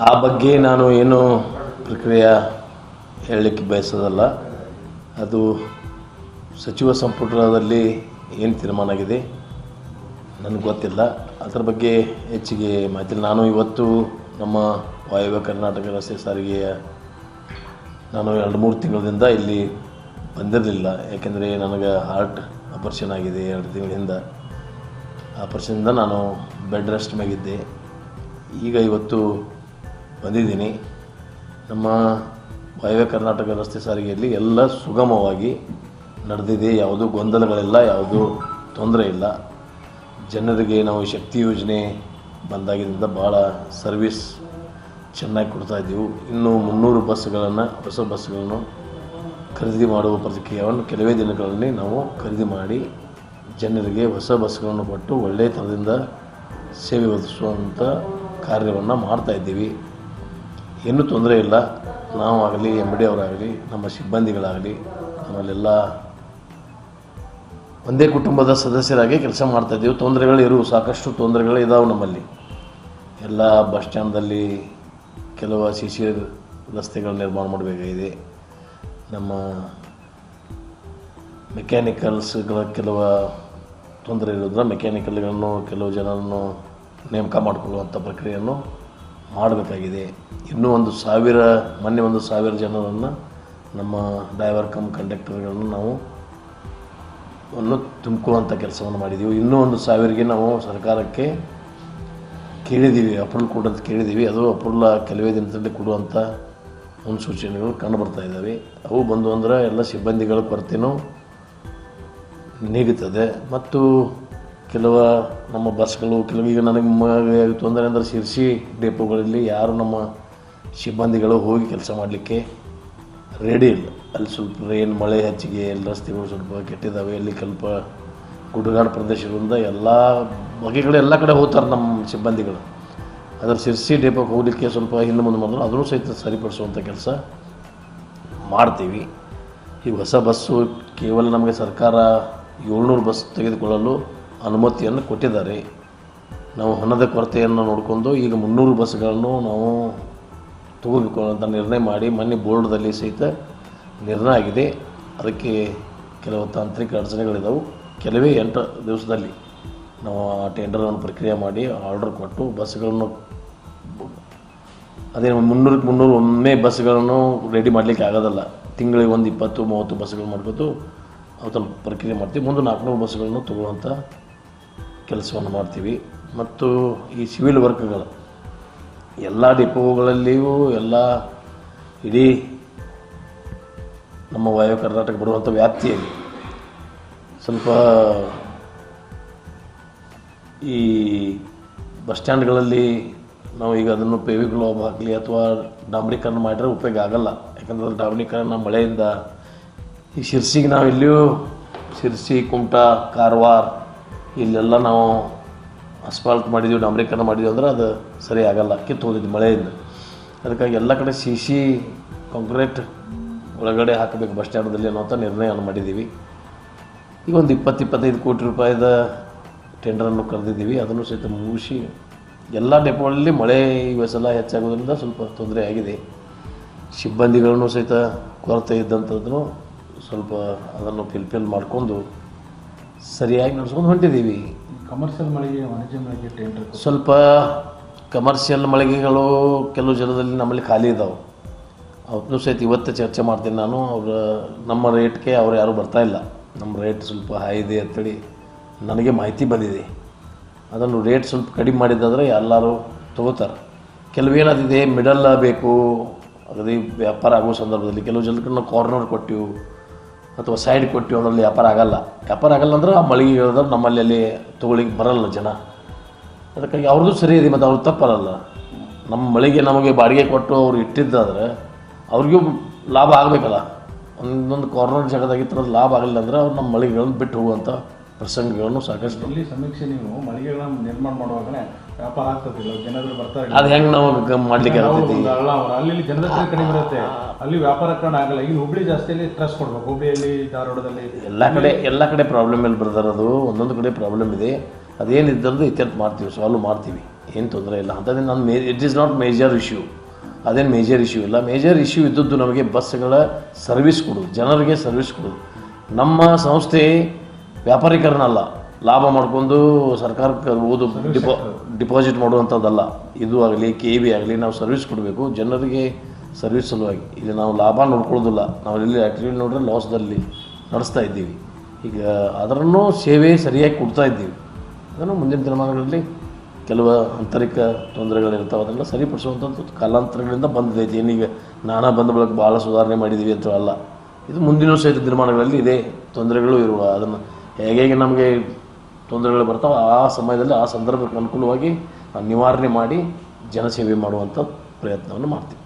ಆ ಬಗ್ಗೆ ನಾನು ಏನು ಪ್ರಕ್ರಿಯೆ ಹೇಳಲಿಕ್ಕೆ ಬಯಸೋದಲ್ಲ. ಅದು ಸಚಿವ ಸಂಪುಟದಲ್ಲಿ ಏನು ತೀರ್ಮಾನ ಆಗಿದೆ ನನಗೆ ಗೊತ್ತಿಲ್ಲ. ಅದರ ಬಗ್ಗೆ ಹೆಚ್ಚಿಗೆ ಮಾಹಿತಿ ನಾನು ಇವತ್ತು ನಮ್ಮ ವಾಯುವ್ಯ ಕರ್ನಾಟಕ ರಸ್ತೆ ಸಾರಿಗೆಯ ನಾನು ಎರಡು ಮೂರು ತಿಂಗಳಿಂದ ಇಲ್ಲಿ ಬಂದಿರಲಿಲ್ಲ. ಯಾಕೆಂದರೆ ನನಗೆ ಹಾರ್ಟ್ ಆಪರೇಷನ್ ಆಗಿದೆ ಎರಡು ತಿಂಗಳಿಂದ. ಆಪರೇಷನಿಂದ ನಾನು ಬೆಡ್ ರೆಸ್ಟ್ ಮ್ಯಾಗಿದ್ದೆ. ಈಗ ಇವತ್ತು ಬಂದಿದ್ದೀನಿ. ನಮ್ಮ ವಾಯವ್ಯ ಕರ್ನಾಟಕ ರಸ್ತೆ ಸಾರಿಗೆಯಲ್ಲಿ ಎಲ್ಲ ಸುಗಮವಾಗಿ ನಡೆದಿದೆ. ಯಾವುದೂ ಗೊಂದಲಗಳಿಲ್ಲ, ಯಾವುದೂ ತೊಂದರೆ ಇಲ್ಲ. ಜನರಿಗೆ ನಾವು ಶಕ್ತಿ ಯೋಜನೆ ಬಂದಾಗಿದ್ದರಿಂದ ಭಾಳ ಸರ್ವಿಸ್ ಚೆನ್ನಾಗಿ ಕೊಡ್ತಾ ಇದ್ದೀವಿ. ಇನ್ನು ಮುನ್ನೂರು ಬಸ್ಗಳನ್ನು, ಹೊಸ ಬಸ್ಗಳನ್ನು ಖರೀದಿ ಮಾಡುವ ಪ್ರತಿಕ್ರಿಯೆಯನ್ನು ಕೆಲವೇ ದಿನಗಳಲ್ಲಿ ನಾವು ಖರೀದಿ ಮಾಡಿ ಜನರಿಗೆ ಹೊಸ ಬಸ್ಗಳನ್ನು ಕೊಟ್ಟು ಒಳ್ಳೆಯ ಥರದಿಂದ ಸೇವೆ ಒದಗಿಸುವಂಥ ಕಾರ್ಯವನ್ನು ಮಾಡ್ತಾಯಿದ್ದೀವಿ ಏನೂ ತೊಂದರೆ ಇಲ್ಲ. ನಾವಾಗಲಿ ಎಂ ಡಿ ಅವರಾಗಲಿ, ನಮ್ಮ ಸಿಬ್ಬಂದಿಗಳಾಗಲಿ, ನಮ್ಮಲ್ಲೆಲ್ಲ ಒಂದೇ ಕುಟುಂಬದ ಸದಸ್ಯರಾಗಿ ಕೆಲಸ ಮಾಡ್ತಾಯಿದ್ದೀವಿ ತೊಂದರೆಗಳು ಇರು ಸಾಕಷ್ಟು ತೊಂದರೆಗಳು ಇದಾವೆ ನಮ್ಮಲ್ಲಿ. ಎಲ್ಲ ಬಸ್ ಸ್ಟ್ಯಾಂಡಲ್ಲಿ ಕೆಲವು ಸಿ ಸಿ ರಸ್ತೆಗಳ ನಿರ್ಮಾಣ ಮಾಡಬೇಕಾಗಿದೆ. ನಮ್ಮ ಮೆಕ್ಯಾನಿಕಲ್ಸ್ಗಳ ಕೆಲವು ತೊಂದರೆ ಇರೋದ್ರ ಮೆಕ್ಯಾನಿಕಲ್ಗಳನ್ನು ಕೆಲವು ಜನರನ್ನು ನೇಮಕ ಮಾಡಿಕೊಳ್ಳುವಂಥ ಪ್ರಕ್ರಿಯೆಯನ್ನು ಮಾಡಬೇಕಾಗಿದೆ. ಇನ್ನೂ ಒಂದು ಸಾವಿರ, ಮೊನ್ನೆ ಒಂದು ಸಾವಿರ ಜನರನ್ನು ನಮ್ಮ ಡ್ರೈವರ್ ಕಮ್ ಕಂಡಕ್ಟರ್ಗಳನ್ನು ನಾವು ಅನ್ನು ತುಂಬಿಕೊಳ್ಳುವಂಥ ಕೆಲಸವನ್ನು ಮಾಡಿದ್ದೀವಿ ಇನ್ನೂ ಒಂದು ಸಾವಿರಗೆ ನಾವು ಸರ್ಕಾರಕ್ಕೆ ಕೇಳಿದ್ದೀವಿ ಅಪ್ರೂವಲ್ ಕೊಡೋದು ಕೇಳಿದ್ದೀವಿ ಅದು ಅಪ್ರೂವಲ್ ಕೆಲವೇ ದಿನದಲ್ಲಿ ಕೊಡುವಂಥ ಮುನ್ಸೂಚನೆಗಳು ಕಂಡು ಬರ್ತಾ ಇದ್ದಾವೆ. ಅವು ಬಂದು ಅಂದರೆ ಎಲ್ಲ ಸಿಬ್ಬಂದಿಗಳ ಕೊರತೆನೂ ನೀಗುತ್ತದೆ. ಮತ್ತು ಕೆಲವು ನಮ್ಮ ಬಸ್ಗಳು, ಕೆಲವು ಈಗ ನನಗೆ ತೊಂದರೆ ಅಂದರೆ ಶಿರ್ಸಿ ಡೆಪೋಗಳಲ್ಲಿ ಯಾರು ನಮ್ಮ ಸಿಬ್ಬಂದಿಗಳು ಹೋಗಿ ಕೆಲಸ ಮಾಡಲಿಕ್ಕೆ ರೆಡಿ ಇಲ್ಲ. ಅಲ್ಲಿ ಸ್ವಲ್ಪ ರೈನ್ ಮಳೆ ಹೆಚ್ಚಿಗೆ, ಎಲ್ಲ ರಸ್ತೆಗಳು ಸ್ವಲ್ಪ ಕೆಟ್ಟಿದ್ದಾವೆ ಅಲ್ಲಿ ಸ್ವಲ್ಪ ಗುಡ್ಡಗಾಡು ಪ್ರದೇಶಗಳಿಂದ ಎಲ್ಲ ಬಗೆಗಳು ಎಲ್ಲ ಕಡೆ ಹೋಗ್ತಾರೆ ನಮ್ಮ ಸಿಬ್ಬಂದಿಗಳು. ಅದರ ಶಿರ್ಸಿ ಡೆಪೋಗೆ ಹೋಗಲಿಕ್ಕೆ ಸ್ವಲ್ಪ ಹಿಂದೆ ಮುಂದೆ ಮಾಡಿದ್ರು ಅದನ್ನು ಸಹಿತ ಸರಿಪಡಿಸುವಂಥ ಕೆಲಸ ಮಾಡ್ತೀವಿ. ಈ ಹೊಸ ಬಸ್ಸು ಕೇವಲ ನಮಗೆ ಸರ್ಕಾರ ಏಳ್ನೂರು ಬಸ್ ತೆಗೆದುಕೊಳ್ಳಲು ಅನುಮತಿಯನ್ನು ಕೊಟ್ಟಿದ್ದಾರೆ. ನಾವು ಹಣದ ಕೊರತೆಯನ್ನು ನೋಡಿಕೊಂಡು ಈಗ ಮುನ್ನೂರು ಬಸ್ಗಳನ್ನು ನಾವು ತಗೋಬೇಕು ಅಂತ ನಿರ್ಣಯ ಮಾಡಿ ಮೊನ್ನೆ ಬೋರ್ಡ್ದಲ್ಲಿ ಸಹಿತ ನಿರ್ಣಯ ಆಗಿದೆ. ಅದಕ್ಕೆ ಕೆಲವು ತಾಂತ್ರಿಕ ಅಡಚಣೆಗಳಿದ್ದಾವೆ ಕೆಲವೇ ಎಂಟು ದಿವಸದಲ್ಲಿ ನಾವು ಆ ಟೆಂಡರನ್ನು ಪ್ರಕ್ರಿಯೆ ಮಾಡಿ ಆರ್ಡರ್ ಕೊಟ್ಟು ಬಸ್ಗಳನ್ನು ಅದೇ ಮುನ್ನೂರಕ್ಕೆ ಮುನ್ನೂರು ಒಮ್ಮೆ ಬಸ್ಗಳನ್ನು ರೆಡಿ ಮಾಡಲಿಕ್ಕೆ ಆಗೋದಲ್ಲ. ತಿಂಗಳಿಗೆ ಒಂದು ಇಪ್ಪತ್ತು, ಮೂವತ್ತು ಬಸ್ಗಳು ಮಾಡ್ಕೊತು ಅದನ್ನು ಪ್ರಕ್ರಿಯೆ ಮಾಡ್ತೀವಿ. ಮುಂದೆ ನಾಲ್ಕುನೂರು ಬಸ್ಗಳನ್ನು ತಗೊಳ್ಳುವಂಥ ಕೆಲಸವನ್ನು ಮಾಡ್ತೀವಿ. ಮತ್ತು ಈ ಸಿವಿಲ್ ವರ್ಕ್ಗಳು, ಎಲ್ಲ ಡಿಪೋಗಳಲ್ಲಿಯೂ ಎಲ್ಲ ಇಡೀ ನಮ್ಮ ವಾಯು ಕರ್ನಾಟಕ ಬರುವಂಥ ವ್ಯಾಪ್ತಿಯಲ್ಲಿ ಸ್ವಲ್ಪ ಈ ಬಸ್ ಸ್ಟ್ಯಾಂಡ್ಗಳಲ್ಲಿ ನಾವು ಈಗ ಅದನ್ನು ಪೇವಿ ಗ್ಲೋಬ್ ಆಗಲಿ ಅಥವಾ ಡಾಂಬರೀಕರಣ ಮಾಡಿದ್ರೆ ಉಪಯೋಗ ಆಗಲ್ಲ. ಯಾಕಂದ್ರೆ ಡಾಂಬರೀಕರಣ ಮಳೆಯಿಂದ ಈ ಶಿರ್ಸಿಗೆ ನಾವು ಇಲ್ಲಿಯೂ ಶಿರ್ಸಿ, ಕುಮಟಾ, ಕಾರವಾರ ಇಲ್ಲೆಲ್ಲ ನಾವು ಅಸ್ಫಾಲ್ಟ್ ಮಾಡಿದ್ದೀವಿ ಡಾಮ್ರೀಕರಣ ಮಾಡಿದ್ದೀವಿ ಅಂದ್ರೆ ಅದು ಸರಿ ಆಗಲ್ಲ, ಕಿತ್ತು ಹೋಗಿದ್ದು ಮಳೆಯಿಂದ. ಅದಕ್ಕಾಗಿ ಎಲ್ಲ ಕಡೆ ಸಿ ಸಿ ಕಾಂಕ್ರೀಟ್ ಒಳಗಡೆ ಹಾಕಬೇಕು ಬಸ್ ಸ್ಟ್ಯಾಂಡಲ್ಲಿ ಅನ್ನೋಂಥ ನಿರ್ಣಯವನ್ನು ಮಾಡಿದ್ದೀವಿ. ಈಗ ಒಂದು ಇಪ್ಪತ್ತು, ಇಪ್ಪತ್ತೈದು ಕೋಟಿ ರೂಪಾಯಿದ ಟೆಂಡರನ್ನು ಕರೆದಿದ್ದೀವಿ. ಅದನ್ನು ಸಹಿತ ಮುಗಿಸಿ ಎಲ್ಲ ಡೆಪೋಗಳಲ್ಲಿ ಮಳೆ ಸಲ ಹೆಚ್ಚಾಗೋದ್ರಿಂದ ಸ್ವಲ್ಪ ತೊಂದರೆ ಆಗಿದೆ. ಸಿಬ್ಬಂದಿಗಳನ್ನು ಸಹಿತ ಕೊರತೆ ಇದ್ದಂಥದ್ದನ್ನು ಸ್ವಲ್ಪ ಅದನ್ನು ಫಿಲ್ಫಿಲ್ ಮಾಡಿಕೊಂಡು ಸರಿಯಾಗಿ ನಡೆಸ್ಕೊಂಡು ಹೊಂಟಿದ್ದೀವಿ ಕಮರ್ಷಿಯಲ್ ಮಳಿಗೆ ವಾಣಿಜ್ಯ ಮಳಿಗೆ ಟೆಂಡರ್ ಸ್ವಲ್ಪ ಕಮರ್ಷಿಯಲ್ ಮಳಿಗೆಗಳು ಕೆಲವು ಜನದಲ್ಲಿ ನಮ್ಮಲ್ಲಿ ಖಾಲಿ ಇದ್ದಾವೆ ಅವತ್ತು ಸಹಿತ ಇವತ್ತು ಚರ್ಚೆ ಮಾಡ್ತೀನಿ ನಾನು. ಅವ್ರ ನಮ್ಮ ರೇಟ್ಗೆ ಅವ್ರು ಯಾರೂ ಬರ್ತಾ ಇಲ್ಲ. ನಮ್ಮ ರೇಟ್ ಸ್ವಲ್ಪ ಹೈ ಇದೆ ಅಂತೇಳಿ ನನಗೆ ಮಾಹಿತಿ ಬಂದಿದೆ. ಅದನ್ನು ರೇಟ್ ಸ್ವಲ್ಪ ಕಡಿಮೆ ಮಾಡಿದ್ದಾದರೆ ಎಲ್ಲರೂ ತೊಗೋತಾರೆ. ಕೆಲವೇನಾದಿದೆ ಮಿಡಲ್ ಬೇಕು. ಅದೇ ವ್ಯಾಪಾರ ಆಗೋ ಸಂದರ್ಭದಲ್ಲಿ ಕೆಲವು ಜನಕ್ಕೆ ನಾವು ಕಾರ್ನರ್ ಕೊಟ್ಟಿವು. ಅಥವಾ ಸೈಡ್ ಕೊಟ್ಟು ಅದರಲ್ಲಿ ವ್ಯಾಪಾರ ಆಗಲ್ಲ. ವ್ಯಾಪಾರ ಆಗಲ್ಲ ಅಂದ್ರೆ ಆ ಮಳಿಗೆ ಹೇಳಿದ್ರೆ ನಮ್ಮಲ್ಲಿ ಅಲ್ಲಿ ತೊಗೊಳಿಕ್ಕೆ ಬರಲ್ಲ ಜನ. ಅದಕ್ಕಾಗಿ ಅವ್ರದ್ದು ಸರಿ ಇದೆ, ಮತ್ತು ಅವ್ರದ್ದು ತಪ್ಪಲ್ಲ. ನಮ್ಮ ಮಳಿಗೆ ನಮಗೆ ಬಾಡಿಗೆ ಕೊಟ್ಟು ಅವ್ರು ಇಟ್ಟಿದ್ದಾದ್ರೆ ಅವ್ರಿಗೂ ಲಾಭ ಆಗಬೇಕಲ್ಲ. ಒಂದೊಂದು ಕಾರ್ನರ್ ಜಾಗದಾಗಿತ್ತು ಲಾಭ ಆಗಲಿಲ್ಲ ಅಂದ್ರೆ ಅವ್ರು ನಮ್ಮ ಮಳಿಗೆಗಳನ್ನು ಬಿಟ್ಟು ಹೋಗುವಂಥ ಪ್ರಸಂಗಗಳನ್ನು ಸಾಕಷ್ಟು. ಇಲ್ಲಿ ಸಮೀಕ್ಷೆ ನೀವು ಮಳಿಗೆಗಳನ್ನು ನಿರ್ಮಾಣ ಮಾಡುವಾಗಲೇ ವ್ಯಾಪಾರ ಆಗ್ತದಿಲ್ಲ ಜನರು ಬರ್ತಾರೆ ಅದು ಹೆಂಗೆ ನಾವು ಮಾಡ್ಲಿಕ್ಕೆ ಆಗ್ತೈತಿ ಅಲ್ಲ ಅವ್ರು ಅಲ್ಲಿ ಜನದಟ್ಟಣೆ ಕಡಿಮೆ ಇರುತ್ತೆ. ಅಲ್ಲಿ ವ್ಯಾಪಾರ ಕಾರಣ ಆಗಲ್ಲ. ಇಲ್ಲಿ ಹುಬ್ಳಿ ಜಾಸ್ತಿಯಲ್ಲಿ ಟ್ರಸ್ಟ್ ಕೊಡ್ಬೇಕು. ಹುಬ್ಳಿಯಲ್ಲಿ ಧಾರವಾಡದಲ್ಲಿ. ಎಲ್ಲ ಕಡೆ ಎಲ್ಲ ಕಡೆ ಪ್ರಾಬ್ಲಮ್ ಎಲ್ಲಿ ಬರ್ತಾರೆ ಅದು ಒಂದೊಂದು ಕಡೆ ಪ್ರಾಬ್ಲಮ್ ಇದೆ. ಅದೇನಿದ್ದರದು ಇತ್ಯರ್ಥ ಮಾಡ್ತೀವಿ ಸಾಲ್ವ್ ಮಾಡ್ತೀವಿ. ಏನು ತೊಂದರೆ ಇಲ್ಲ. ಅಂಥದ್ದು ನಾನು may it is not major issue ಅದೇನು ಮೇಜರ್ ಇಶ್ಯೂ ಇಲ್ಲ. ಮೇಜರ್ ಇಶ್ಯೂ ಇದ್ದದ್ದು ನಮಗೆ ಬಸ್ಗಳ ಸರ್ವಿಸ್ ಕೊಡೋದು ಜನರಿಗೆ ಸರ್ವಿಸ್ ಕೊಡೋದು ನಮ್ಮ ಸಂಸ್ಥೆ ವ್ಯಾಪಾರೀಕರಣ ಅಲ್ಲ. ಲಾಭ ಮಾಡ್ಕೊಂಡು ಸರ್ಕಾರಕ್ಕೆ ಓದು ಡಿಪೋ ಡಿಪಾಸಿಟ್ ಮಾಡುವಂಥದ್ದಲ್ಲ. ಇದು ಆಗಲಿ ಕೆ ಬಿ ಆಗಲಿ ನಾವು ಸರ್ವಿಸ್ ಕೊಡಬೇಕು. ಜನರಿಗೆ ಸರ್ವಿಸ್ ಸಲುವಾಗಿ. ಇದು ನಾವು ಲಾಭ ನೋಡ್ಕೊಳ್ಳೋದಿಲ್ಲ. ನಾವು ಇಲ್ಲಿ ಆ್ಯಕ್ಚುಲಿ ನೋಡ್ರೆ ಲಾಸ್ದಲ್ಲಿ ನಡೆಸ್ತಾ ಇದ್ದೀವಿ. ಈಗ ಅದರನ್ನು ಸೇವೆ ಸರಿಯಾಗಿ ಕೊಡ್ತಾ ಇದ್ದೀವಿ. ಅದನ್ನು ಮುಂದಿನ ದಿನಮಾನಗಳಲ್ಲಿ ಕೆಲವು ಆಂತರಿಕ ತೊಂದರೆಗಳಿರ್ತಾವೆ. ಅದನ್ನೆಲ್ಲ ಸರಿಪಡಿಸುವಂಥದ್ದು ಕಾಲಾಂತರಗಳಿಂದ ಬಂದಿದೆ. ಏನೀಗ ನಾನಾ ಬಂದ ಬಳಕೆ ಭಾಳ ಸುಧಾರಣೆ ಮಾಡಿದ್ದೀವಿ ಅಂತ ಅಲ್ಲ ಇದು ಮುಂದಿನ ಸಹಿತ ದಿನಮಾನಗಳಲ್ಲಿ ಇದೇ ತೊಂದರೆಗಳು ಇರುವ ಅದನ್ನು ಹೇಗೆ ನಮಗೆ ತೊಂದರೆಗಳು ಬರ್ತಾವೆ ಆ ಸಮಯದಲ್ಲಿ ಆ ಸಂದರ್ಭಕ್ಕೆ ಅನುಕೂಲವಾಗಿ ನಿವಾರಣೆ ಮಾಡಿ ಜನಸೇವೆ ಮಾಡುವಂಥ ಪ್ರಯತ್ನವನ್ನು ಮಾಡ್ತೀವಿ.